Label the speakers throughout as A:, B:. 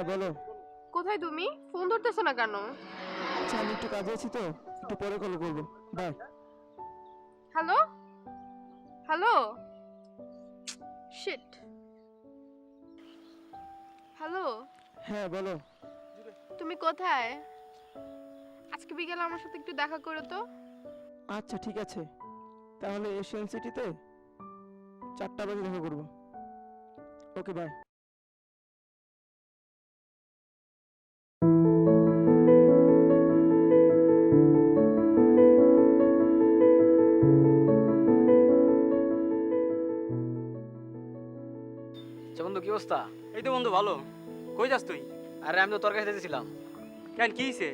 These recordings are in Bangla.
A: হ্যাঁ বলো।
B: কোথায় তুমি? ফোন ধরতেছো না কেন?
A: আচ্ছা আমি একটু কাজে আছি তো একটু পরে কল করব। Bye
B: hello hello shit hello
A: হ্যাঁ বলো।
B: তুমি কোথায়? আজকে বিকেলে আমার সাথে একটু দেখা করো তো।
A: আচ্ছা ঠিক আছে। তাহলে এশিয়ান সিটিতে চারটা বাজে দেখা করব। ওকে বাই
C: আচ্ছা বন্ধু কি অবস্থা?
D: এই তো বন্ধু ভালো। কই যাস তুই?
C: আরে আমি তো তোর কাছে যেতেছিলাম।
D: কেন কি হইছে?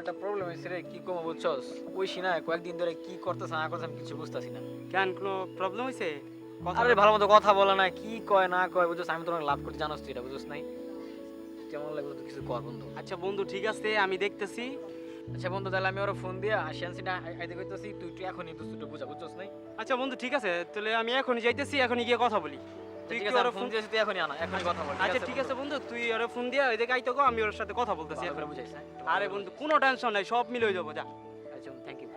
C: একটা প্রবলেম হয়েছে রে কি কমো বুঝছস? ওই সিনায় কয়েকদিন ধরে কি করতেছে না করতেছে আমি কিছু বুঝতেছি না।
D: কেন কোনো প্রবলেম হইছে? কথা
C: আরে ভালো মতো কথা বলে না কি কয় না কয় বুঝছস? আমি তো অনেক লাভ করতে জানোস তুই এটা বুঝছস নাই? কেমন লাগে তুই কিছু কর বন্ধু।
D: আচ্ছা বন্ধু ঠিক আছে আমি দেখতেছি।
C: আচ্ছা বন্ধু তাহলে আমি ওর ফোন দিয়ে আসিয়ান সিটা আইতে কইতেছি তুই তুই এখনই তো বুঝা বুঝছস নাই?
D: আচ্ছা বন্ধু ঠিক আছে তাহলে আমি এখনই যাইতেছি এখনই গিয়ে কথা বলি। তুই কি
C: ফোন
D: ফোন
C: দিয়েছি তুই এখনই আনা এখনই কথা বল
D: আচ্ছা ঠিক আছে বন্ধু তুই ওর ফোন দিয়া ওই দিকে আইতো আমি ওর সাথে কথা বলতেছি এখন।
C: বুঝাইছ হ্যাঁ?
D: আরে বন্ধু কোনো টেনশন নাই সব মিলে হয়ে যাব যা
C: আচ্ছা থ্যাংক ইউ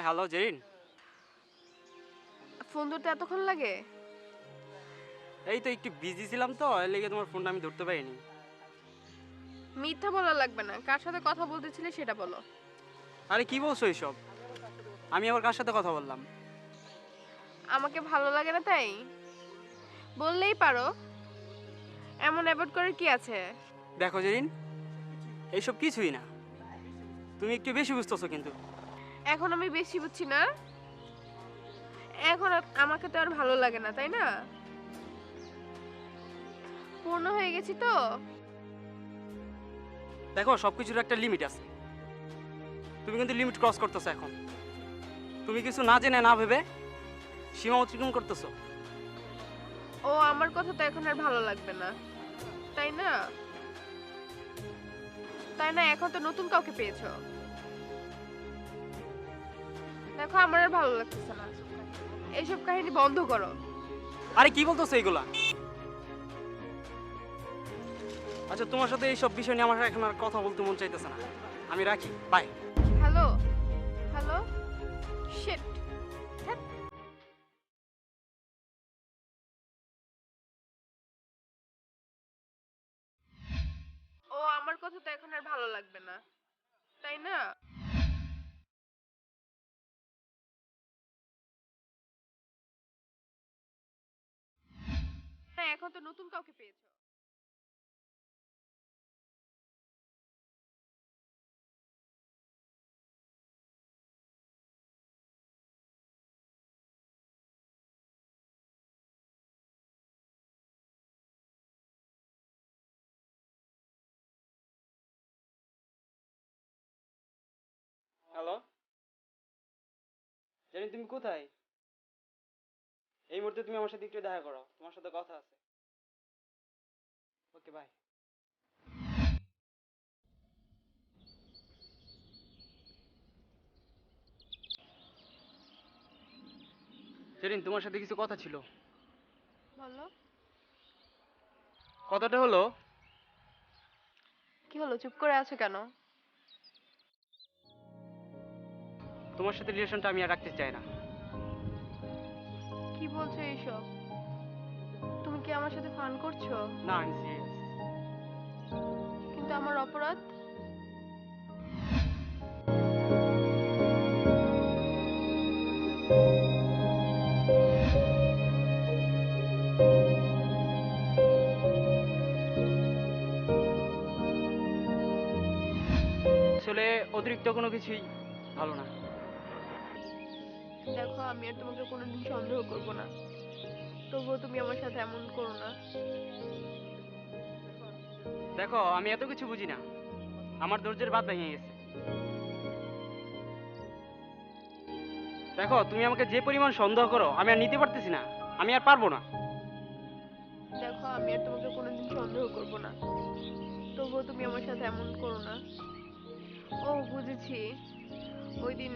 D: হ্যাঁ হ্যালো জেরিন।
B: ফোন ধরতে এতক্ষণ লাগে?
D: এই তো একটু বিজি ছিলাম তো এর লেগে তোমার ফোনটা আমি ধরতে পারিনি।
B: মিথ্যা বলা লাগবে না। কার সাথে কথা বলতেছিলে সেটা বলো।
D: আরে কি বলছো এইসব আমি আবার কার সাথে কথা বললাম?
B: আমাকে ভালো লাগে না তাই? বললেই পারো। এমন অ্যাভয়েড করার কি আছে?
D: দেখো জেরিন এইসব কিছুই না। তুমি একটু বেশি বুঝতেছো কিন্তু।
B: এখন আমি বেশি বুঝছি না? এখন আমাকে তো আর ভালো লাগে না তাই না? পূর্ণ হয়ে গেছি তো?
D: দেখো সব কিছুর একটা লিমিট আছে। তুমি কিন্তু লিমিট ক্রস করতেছো এখন। তুমি কিছু না জেনে না ভেবে সীমা অতিক্রম করতেছো।
B: ও আমার কথা তো এখন আর ভালো লাগবে না। তাই না? তাই না এখন তো নতুন কাউকে পেয়েছ। দেখো আমার আর ভালো লাগতেছে না। এইসব কাহিনী বন্ধ করো।
D: আরে কি বলতেছো এইগুলা? আচ্ছা তোমার সাথে এইসব বিষয় নিয়ে আমার এখন আর কথা বলতে মন চাইতেছে না। আমি রাখি বাই
B: হ্যালো? হ্যালো? শিট ও আমার কথা তো এখন আর ভালো লাগবে না। তাই না? হ্যাঁ এখন তো নতুন কাউকে পেয়েছ।
D: হ্যালো জানি তুমি কোথায়? এই মুহূর্তে তুমি আমার সাথে একটু দেখা করো। তোমার সাথে কথা আছে। ওকে বাই জেরিন তোমার সাথে কিছু কথা ছিল।
B: বলো।
D: কথাটা হলো?
B: কি হলো? চুপ করে আছো কেন?
D: তোমার সাথে রিলেশনটা আমি আর রাখতে চাই না।
B: বলছো এইসব? তুমি কি আমার সাথে ফান করছ?
D: না আমি সিরিয়াস
B: কিন্তু আমার অপরাধ?
D: আসলে অতিরিক্ত কোনো কিছুই ভালো না।
B: দেখো আমি আর তোমাকে কোনোদিন সন্দেহ তবুও তুমি আমার সাথে এমন করো না।
D: দেখো আমি এত কিছু বুঝি না। আমার ধৈর্যের বাদ ভেঙে গেছে। দেখো তুমি আমাকে যে পরিমাণ সন্দেহ করো আমি আর নিতে পারতেছি না। আমি আর পারব না।
B: দেখো আমি আর তোমাকে কোনোদিন সন্দেহ করব না। তবুও তুমি আমার সাথে এমন করো না। ও বুঝেছি। ওই দিন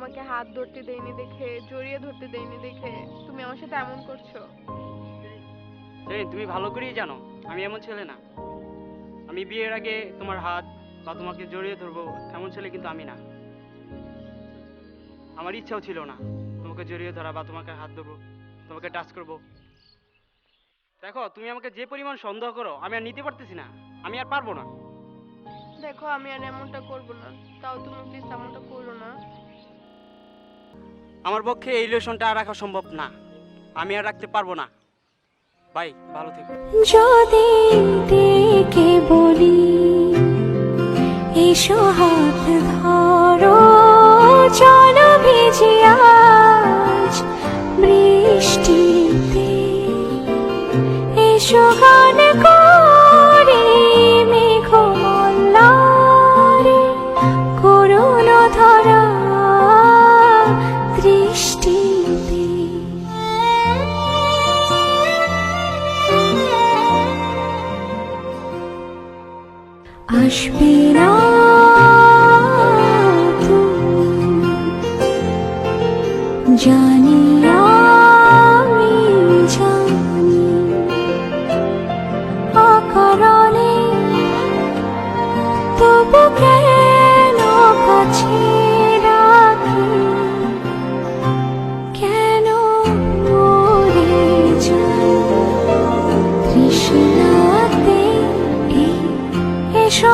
B: তোমাকে হাত ধরতে দেয়নি দেখে জড়িয়ে ধরতে দেয়নি দেখে তুমি আমার সাথে এমন করছ?
D: জানি তুমি ভালো করেই জানো আমি এমন ছেলে না। আমি বিয়ের আগে তোমার হাত বা তোমাকে জড়িয়ে ধরবো এমন ছেলে কিন্তু আমি না। আমার ইচ্ছাও ছিল না তোমাকে জড়িয়ে ধরা বা তোমাকে হাত ধরবো তোমাকে টাচ করব। দেখো তুমি আমাকে যে পরিমাণ সন্দেহ করো আমি আর নিতে পারতেছি না। আমি আর পারব না।
B: দেখো আমি আর এমনটা করব না। তাও তুমি প্লিজ এমনটা করো না।
D: আমার পক্ষে এই রিলেশনটা আর রাখা সম্ভব না। আমি আর রাখতে পারব না। ভাই, ভালো থেকো।
E: যদি ডেকে বলি, এসো হাত ধরো, চলো ভিজি আজ বৃষ্টিতে। এসো এসো